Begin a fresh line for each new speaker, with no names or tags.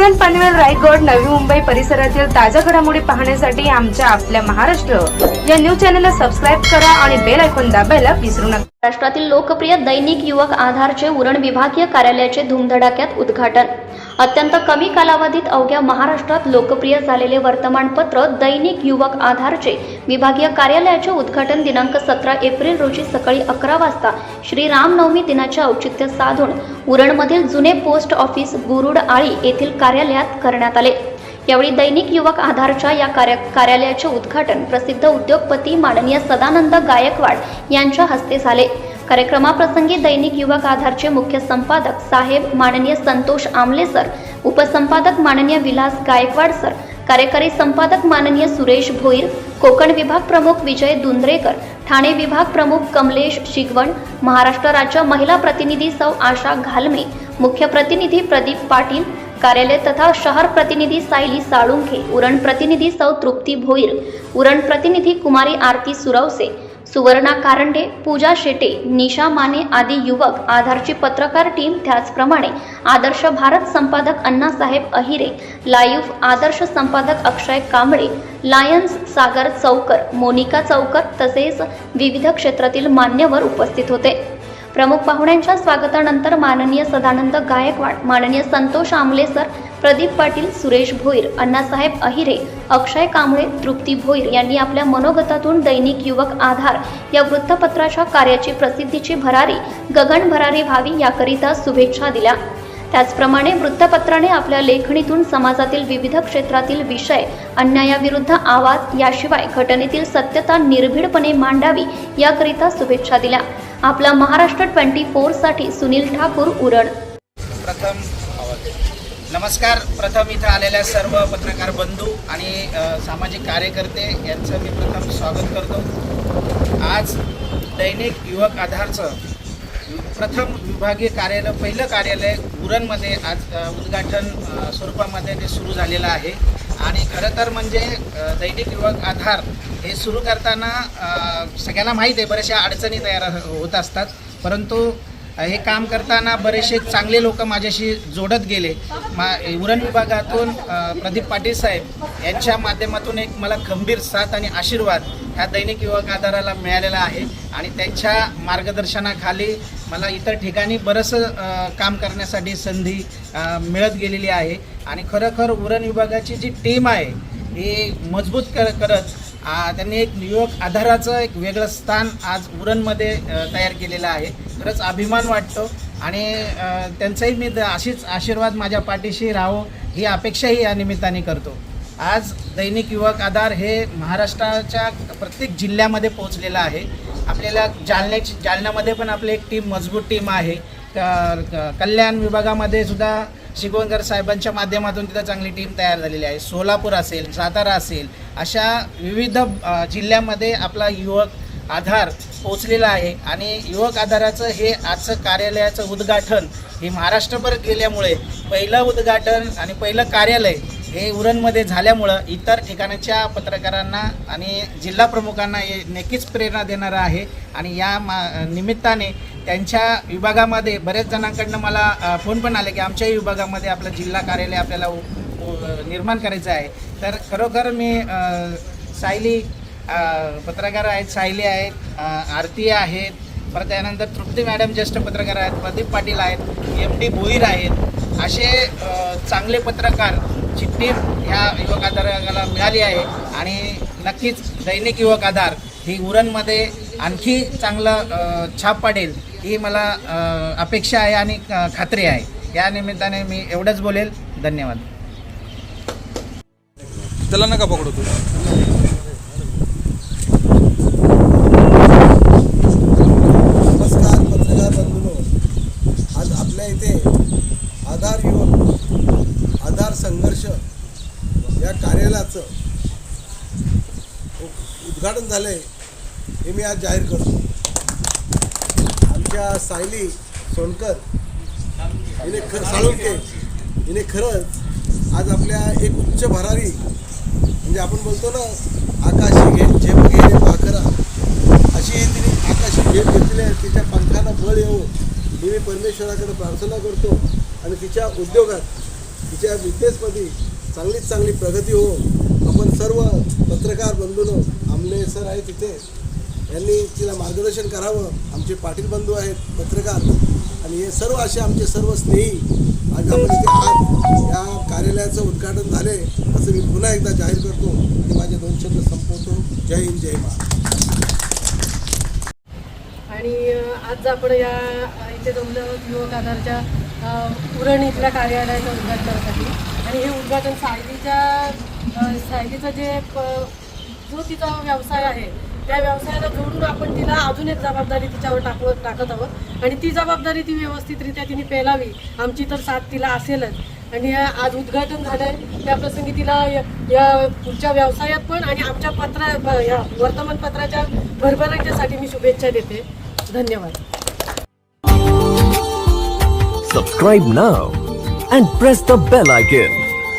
पनवेल रायगड नवी मुंबई परिसरातील ताज्या घडामोडी पाहण्यासाठी आमच्या आपल्या महाराष्ट्र या न्यूज चॅनलला सबस्क्राईब करा आणि बेल ऐकून दाबायला विसरू नका.
महाराष्ट्रातील लोकप्रिय दैनिक युवक आधारचे उरण विभागीय कार्यालयाचे धुमधडाक्यात उद्घाटन अत्यंत कमी कालावधीत अवघ्या महाराष्ट्रात लोकप्रिय झालेले वर्तमानपत्र दैनिक युवक आधारचे. विभागीय कार्यालयाचे उद्घाटन दिनांक सतरा एप्रिल रोजी सकाळी अकरा वाजता श्री रामनवमी दिनाचे औचित्य साधून उरणमधील जुने पोस्ट ऑफिस गुरुड आळी येथील कार्यालयात करण्यात आले. यावेळी दैनिक युवक आधारच्या या कार्य कार्यालयाचे उद्घाटन प्रसिद्ध उद्योगपती माननीय सदानंद गायकवाड यांच्या हस्ते झाले. कार्यक्रमाप्रसंगी दैनिक युवक आधारचे मुख्य संपादक साहेब माननीय संतोष आमले सर उपसंपादक माननीय विलास गायकवाड सर कार्यकारी संपादक माननीय सुरेश भोईर कोकण विभाग प्रमुख विजय दुंद्रेकर ठाणे विभाग प्रमुख कमलेश शिगवण महाराष्ट्र राज्य महिला प्रतिनिधी सौ आशा घालमे मुख्य प्रतिनिधी प्रदीप पाटील कार्यालय तथा शहर प्रतिनिधी सायली साळुंखे उरण प्रतिनिधी सौ तृप्ती भोईर उरण प्रतिनिधी कुमारी आरती सुरवसे सुवर्णा कारंडे पूजा शेटे निशा माने आदी युवक आधारची पत्रकार टीम त्याचप्रमाणे आदर्श भारत संपादक अण्णासाहेब अहिरे लाईव्ह आदर्श संपादक अक्षय कांबळे लायन्स सागर चौकर मोनिका चौकर तसेच विविध क्षेत्रातील मान्यवर उपस्थित होते. प्रमुख पाहुण्यांच्या स्वागतानंतर माननीय सदानंद गायकवाड माननीय संतोष आमले सर प्रदीप पाटील सुरेश भोईर अण्णासाहेब अहिरे अक्षय कांबळे तृप्ती भोईर यांनी आपल्या मनोगतातून दैनिक युवक आधार या वृत्तपत्राच्या कार्याची प्रसिद्धीची भरारी गगन भरारी व्हावी याकरिता शुभेच्छा दिल्या. त्याचप्रमाणे वृत्तपत्राने आपल्या लेखणीतून समाजातील विविध क्षेत्रातील विषय अन्यायाविरुद्ध आवाज याशिवाय घटनेतील सत्यता निर्भीडपणे मांडावी याकरिता शुभेच्छा दिल्या. आपला महाराष्ट्र ट्वेंटी फोरसाठी सुनील ठाकूर उरण.
प्रथम नमस्कार. प्रथम इथं आलेल्या सर्व पत्रकार बंधू आणि सामाजिक कार्यकर्ते यांचं मी प्रथम स्वागत करतो. आज दैनिक युवक आधारचं प्रथम विभागीय कार्यालय पहिलं कार्यालय उरणमध्ये आज उद्घाटन स्वरूपामध्ये ते सुरू झालेलं आहे. आणि खरं तर म्हणजे दैनिक युवक आधार हे सुरू करताना सगळ्यांना माहीत आहे बऱ्याचशा अडचणी तयार हो-, होत असतात. परंतु हे काम करताना बरेचसे चांगले लोक माझ्याशी जोडत गेले. मा उरण विभागातून प्रदीप पाटील साहेब यांच्या माध्यमातून एक मला खंबीर साथ आणि आशीर्वाद ह्या दैनिक युवक आधाराला मिळालेला आहे आणि त्यांच्या मार्गदर्शनाखाली मला इतर ठिकाणी बरंचसं काम करण्यासाठी संधी मिळत गेलेली आहे. आणि खरोखर उरण विभागाची जी टीम आहे ही मजबूत कर करत त्यांनी एक युवक आधाराचं एक वेगळं स्थान आज उरणमध्ये तयार केलेलं आहे. खरंच अभिमान वाटतो. आणि त्यांचाही मी द- अशीच आशीर्वाद माझ्या पाठीशी राहो ही अपेक्षाही या निमित्ताने करतो. आज दैनिक युवक आधार हे महाराष्ट्राच्या प्रत्येक जिल्ह्यामध्ये पोहोचलेलं आहे. आपल्याला जालन्याची जालन्यामध्ये पण आपली एक टीम मजबूत टीम आहे. क- कल्याण विभागामध्ये सुद्धा शिकवणकर साहेबांच्या माध्यमातून तिथं चांगली टीम तयार झालेली आहे. सोलापूर असेल सातारा असेल अशा विविध जिल्ह्यामध्ये आपला युवक आधार पोचलेला आहे. आणि युवक आधाराचं हे आजचं कार्यालयाचं उद्घाटन हे महाराष्ट्रभर गेल्यामुळे पहिलं उद्घाटन आणि पहिलं कार्यालय हे उरणमध्ये झाल्यामुळं इतर ठिकाणच्या पत्रकारांना आणि जिल्हा प्रमुखांना हे नक्कीच प्रेरणा देणारं आहे. आणि या मा निमित्ताने त्यांच्या विभागामध्ये बऱ्याच जणांकडनं मला फोन पण आले की आमच्याही विभागामध्ये आपलं जिल्हा कार्यालय आपल्याला उ- निर्माण करायचं आहे. तर खरोखर मी सायली पत्रकार आहेत सायली आहेत आरती आहेत परत त्यानंतर तृप्ती मॅडम ज्येष्ठ पत्रकार आहेत प्रदीप पाटील आहेत एम डी भोईर आहेत असे चांगले पत्रकार ची टीम ह्या युवक आधाराला मिळाली आहे. आणि नक्कीच दैनिक युवक आधार ही उरणमध्ये आणखी चांगलं छाप पाडेल ही मला अपेक्षा आहे आणि खात्री आहे. या निमित्ताने मी एवढंच बोलेल. धन्यवाद.
त्याला नका पकडू तू.
नमस्कार पत्रकार बंधूंनो. आज आपल्या इथे आधार युवक आधार संघर्ष या कार्यालयाचं उद्घाटन झालं आहे हे मी आज जाहीर करतो. आमच्या सायली सोनकर हिने ख साळुंके हिने खरंच आज आपल्या एक उच्च भरारी म्हणजे आपण बोलतो ना आकाशी घे झेप घे भाकरा अशी तिने आकाशी झेप घेतली आहे तिच्या पंखाला बळ येऊ ही मी परमेश्वराकडे प्रार्थना करतो आणि तिच्या उद्योगात तिच्या बिझनेसमध्ये चांगलीच चांगली प्रगती हो आपण सर्व पत्रकार बंधूनो आमले सर आहे तिथे यांनी तिला मार्गदर्शन करावं. आमचे पाटील बंधू आहेत पत्रकार. आणि हे सर्व असे आमचे सर्व स्नेही आज आपण इथे या कार्यालयाचं उद्घाटन झाले असं मी पुन्हा एकदा जाहीर करतो. आणि माझे दोन शब्द संपवतो. जय हिंद जय महाराष्ट्र.
आणि आज आपण या इथे जमलं युवक आधारच्या उरण इथल्या कार्यालयाचं उद्घाटनासाठी आणि हे उद्घाटन सायलीच्या अ, सायलीचं जे प- जो तिचा व्यवसाय आहे त्या व्यवसायाला जोडून आपण तिला अजून एक जबाबदारी तिच्यावर टाकव टाकत आहोत. आणि ती जबाबदारी ती व्यवस्थितरित्या तिने पेलावी. आमची तर साथ तिला असेलच. आणि आज उद्घाटन झालंय. त्याप्रसंगी तिला या- या पुढच्या व्यवसायात पण आणि आमच्या पत्रा या वर्तमानपत्राच्या भरभराट्यासाठी मी शुभेच्छा देते. धन्यवाद.
Subscribe now and press the bell icon